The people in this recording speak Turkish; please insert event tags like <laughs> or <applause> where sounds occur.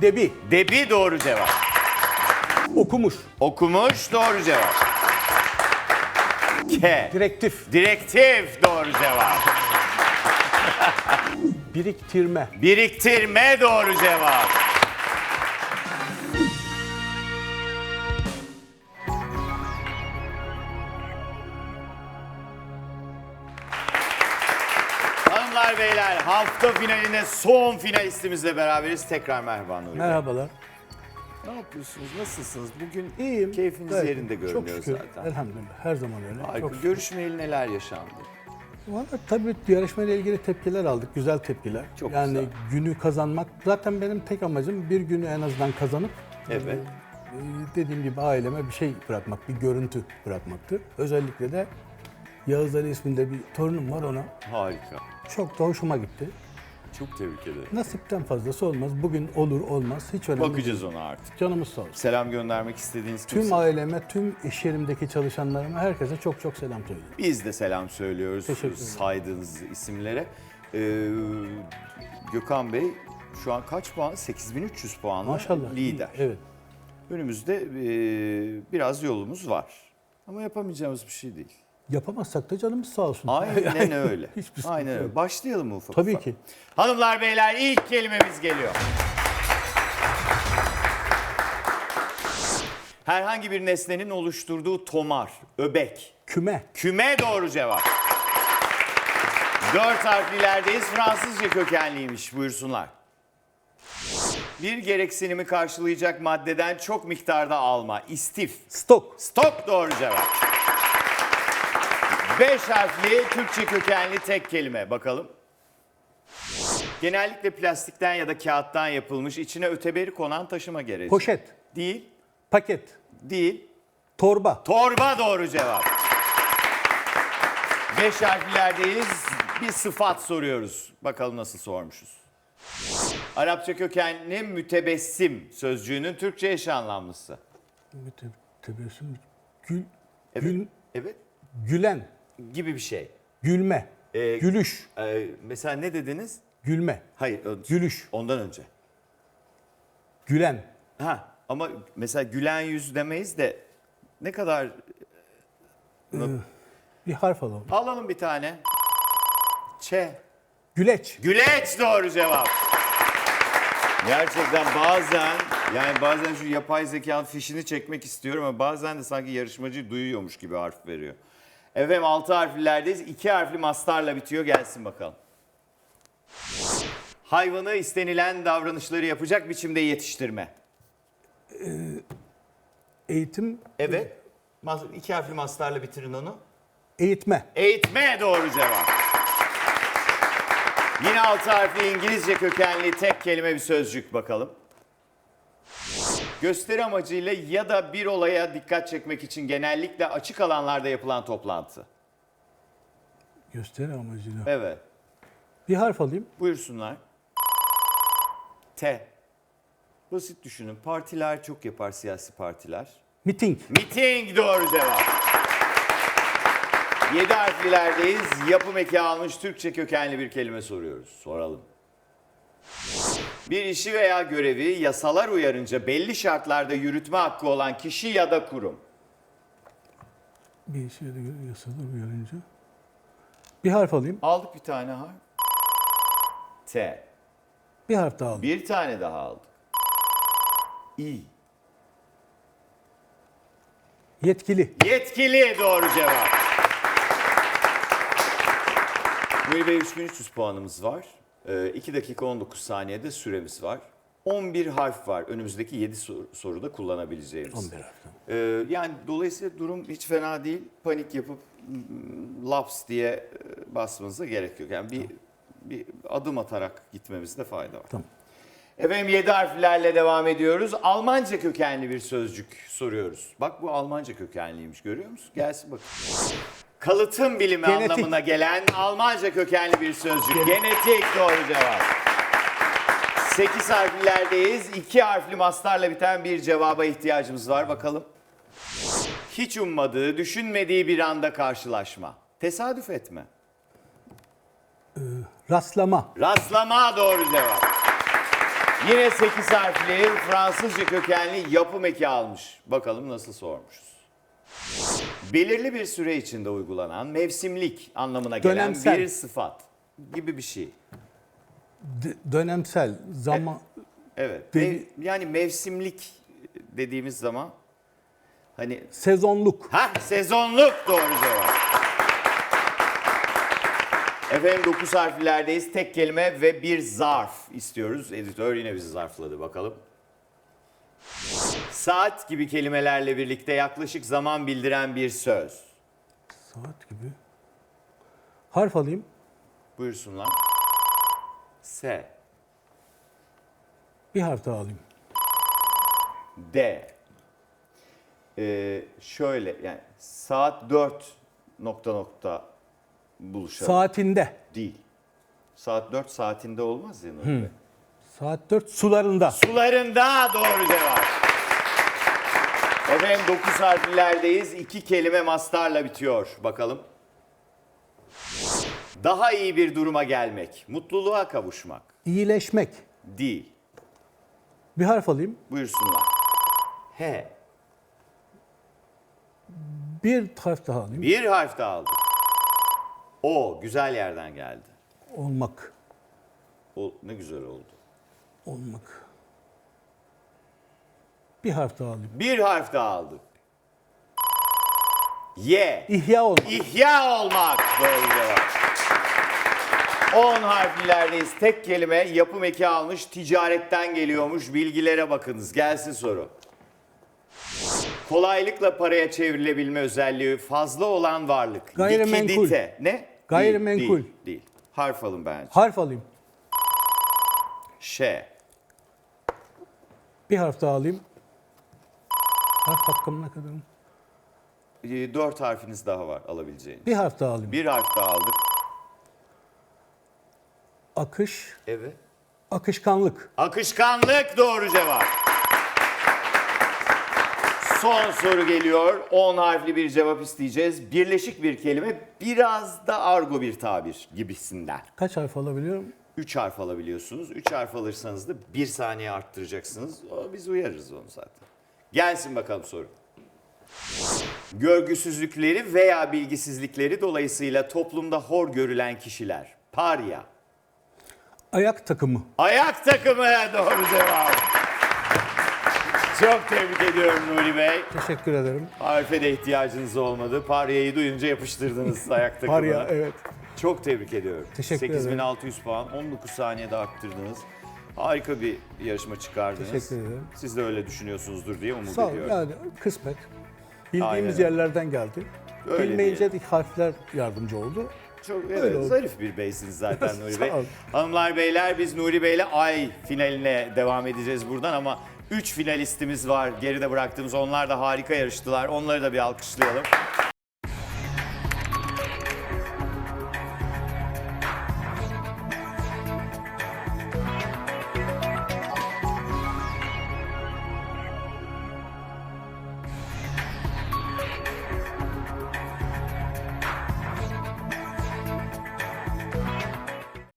Debi. Debi doğru cevap. Okumuş. Okumuş doğru cevap. K. Direktif. Direktif doğru cevap. Biriktirme. Biriktirme doğru cevap. Beyler hafta finalinde son finalistimizle beraberiz. Tekrar merhaba Nuri Bey. Merhabalar. Ne yapıyorsunuz? Nasılsınız? Bugün İyiyim. keyfiniz Gayet yerinde iyi. görünüyor Çok şükür. zaten. Elhamdülillah. Her zaman öyle. Harika. Çok şükür. Görüşmeyeli neler yaşandı? Valla tabii yarışmayla ilgili tepkiler aldık. Güzel tepkiler. Çok yani güzel. günü kazanmak. Zaten benim tek amacım bir günü en azından kazanıp Evet. e, dediğim gibi aileme bir şey bırakmak, bir görüntü bırakmaktı. Özellikle de Yağız Ali isminde bir torunum var ona. Harika. Çok da hoşuma gitti. Çok tebrik ederim. Nasipten fazlası olmaz. Bugün olur olmaz. Hiç önemli Bakacağız değil. ona artık. Canımız sağ olsun. Selam göndermek istediğiniz Tüm kimse? aileme, tüm iş yerimdeki çalışanlarıma, herkese çok çok selam söylüyorum. Biz de selam söylüyoruz Teşekkür ederim. saydığınız isimlere. Ee, Gökhan Bey şu an kaç puan? 8300 puanla Maşallah. lider. Evet. Önümüzde e, biraz yolumuz var. Ama yapamayacağımız bir şey değil. Yapamazsak da canımız sağ olsun. Aynen <laughs> öyle. Hiçbir sıkıntı Aynen öyle. Başlayalım mı ufak Tabii ufak? ki. Hanımlar beyler ilk kelimemiz geliyor. Herhangi bir nesnenin oluşturduğu tomar, öbek, Küme. küme doğru cevap. Dört harflilerdeyiz. Fransızca kökenliymiş. Buyursunlar. Bir gereksinimi karşılayacak maddeden çok miktarda alma. İstif. Stok. Stok doğru cevap. Beş harfli Türkçe kökenli tek kelime. Bakalım. Genellikle plastikten ya da kağıttan yapılmış, içine öteberi konan taşıma gereci. Poşet. Değil, Paket. değil. Torba. Torba doğru cevap. Beş harflerdeyiz. Bir sıfat soruyoruz. Bakalım nasıl sormuşuz. Arapça kökenli mütebessim sözcüğünün Türkçe eş anlamlısı. Tebessüm. Gül. Evet. Gül. Evet. Gülen. Gibi bir şey. Gülme. Ee, Gülüş. Ee, mesela ne dediniz? Gülme. Hayır. o- Gülüş. Ondan önce. Gülen. Ha ama mesela gülen yüz demeyiz de ne kadar Bir harf alalım. alalım bir tane. Ç. Güleç. Güleç doğru cevap. Gerçekten bazen yani bazen şu yapay zekanın fişini çekmek istiyorum ama bazen de sanki yarışmacı duyuyormuş gibi harf veriyor. Efendim altı harflilerdeyiz. İki harfli mastarla bitiyor. Gelsin bakalım. Hayvanı istenilen davranışları yapacak biçimde yetiştirme. Eğitim. Evet. Mas- İki harfli mastarla bitirin onu. Eğitme. Eğitme doğru cevap. Yine altı harfli İngilizce kökenli tek kelime bir sözcük bakalım. Gösteri amacıyla ya da bir olaya dikkat çekmek için genellikle açık alanlarda yapılan toplantı. Gösteri amacıyla. Evet. Bir harf alayım. Buyursunlar. T. Basit düşünün. Partiler çok yapar siyasi partiler. Miting. Miting doğru cevap. 7 harflilerdeyiz. Yapım eki almış Türkçe kökenli bir kelime soruyoruz. Soralım. Bir işi veya görevi yasalar uyarınca belli şartlarda yürütme hakkı olan kişi ya da kurum. Bir şeyde göre yasada uyarınca. Bir harf alayım. Aldık bir tane harf. T. Bir harf daha alayım. Bir tane daha aldık. İ. Yetkili. Yetkili doğru cevap. Nuri Bey 3300 puanımız var. 2 dakika 19 saniyede süremiz var. 11 harf var önümüzdeki 7 soruda kullanabileceğimiz. 11 harf. Ee, yani dolayısıyla durum hiç fena değil. Panik yapıp mm, laps diye e, basmanıza gerek yok. Yani bir, bir adım atarak gitmemizde fayda var. Tamam. Efendim 7 harflerle devam ediyoruz. Almanca kökenli bir sözcük soruyoruz. Bak bu Almanca kökenliymiş görüyor musun? Gelsin bakın. Kalıtım bilimi Genetik. anlamına gelen Almanca kökenli bir sözcük. Genetik doğru cevap. 8 harflerdeyiz. 2 harfli mastarla biten bir cevaba ihtiyacımız var. Bakalım. Hiç ummadığı, düşünmediği bir anda karşılaşma. Tesadüf etme. Rastlama. Rastlama doğru cevap. Yine 8 harfli Fransızca kökenli yapım eki almış. Bakalım nasıl sormuşuz. Belirli bir süre içinde uygulanan mevsimlik anlamına gelen Dönemsel. bir sıfat gibi bir şey. D- dönemsel zaman Evet. Deli- Mev- yani mevsimlik dediğimiz zaman hani sezonluk. ha sezonluk doğru cevap. Efendim 9 harflerdeyiz. Tek kelime ve bir zarf istiyoruz. Editör yine bizi zarfladı bakalım. Saat gibi kelimelerle birlikte yaklaşık zaman bildiren bir söz. Saat gibi. Harf alayım. Buyursunlar. S, Bir harf daha alayım. D. Ee, şöyle yani saat 4 nokta nokta buluşalım. Saatinde. Değil. Saat 4 saatinde olmaz ya Nuri Bey. Saat 4 sularında. Sularında doğru cevap. Efendim 9 harflerdeyiz. İki kelime mastarla bitiyor. Bakalım. Daha iyi bir duruma gelmek. Mutluluğa kavuşmak. İyileşmek. Değil. Bir harf alayım. Buyursunlar. He. Bir harf daha alayım. Bir harf daha aldık. O güzel yerden geldi. Olmak. O ne güzel oldu. Olmak. Bir harf daha alayım. Bir harf daha aldık. Y. İhya olmak. İhya olmak doğru cevap. 10 harflerdeyiz. Tek kelime yapım eki almış, ticaretten geliyormuş. Bilgilere bakınız. Gelsin soru. Kolaylıkla paraya çevrilebilme özelliği fazla olan varlık. Gayrimenkul. Likidite. Ne? Gayrimenkul. Değil, değil, değil. Harf alın bence. Harf alayım. Ş. Bir harf daha alayım. Harf hakkım ne kadar? Ee, Dört harfiniz daha var alabileceğiniz. Bir harf daha alayım. Bir harf daha aldık. Akış. Evet. Akışkanlık. Akışkanlık doğru cevap. Son soru geliyor. 10 harfli bir cevap isteyeceğiz. Birleşik bir kelime, biraz da argo bir tabir gibisinden. Kaç harf alabiliyorum? 3 harf alabiliyorsunuz. 3 harf alırsanız da 1 saniye arttıracaksınız. O, biz uyarırız onu zaten. Gelsin bakalım soru. Görgüsüzlükleri veya bilgisizlikleri dolayısıyla toplumda hor görülen kişiler. Parya. Ayak takımı. Ayak takımı doğru cevap. Çok tebrik ediyorum Nuri Bey. Teşekkür ederim. Harfe de ihtiyacınız olmadı. Parya'yı duyunca yapıştırdınız <laughs> ayak takımına. Parya evet. Çok tebrik ediyorum. Teşekkür ederim. 8600 puan, 19 saniyede arttırdınız. Harika bir yarışma çıkardınız. Teşekkür ederim. Siz de öyle düşünüyorsunuzdur diye umut Sağ ol. ediyorum. Yani kısmet. Bildiğimiz Aynen öyle. yerlerden geldi. Öyle Bilmeyince de harfler yardımcı oldu. Çok Öyle evet, oldu. zarif bir beysiniz zaten <laughs> Nuri Bey. Ol. Hanımlar beyler biz Nuri Bey'le ay finaline devam edeceğiz buradan ama 3 finalistimiz var geride bıraktığımız. Onlar da harika yarıştılar. Onları da bir alkışlayalım.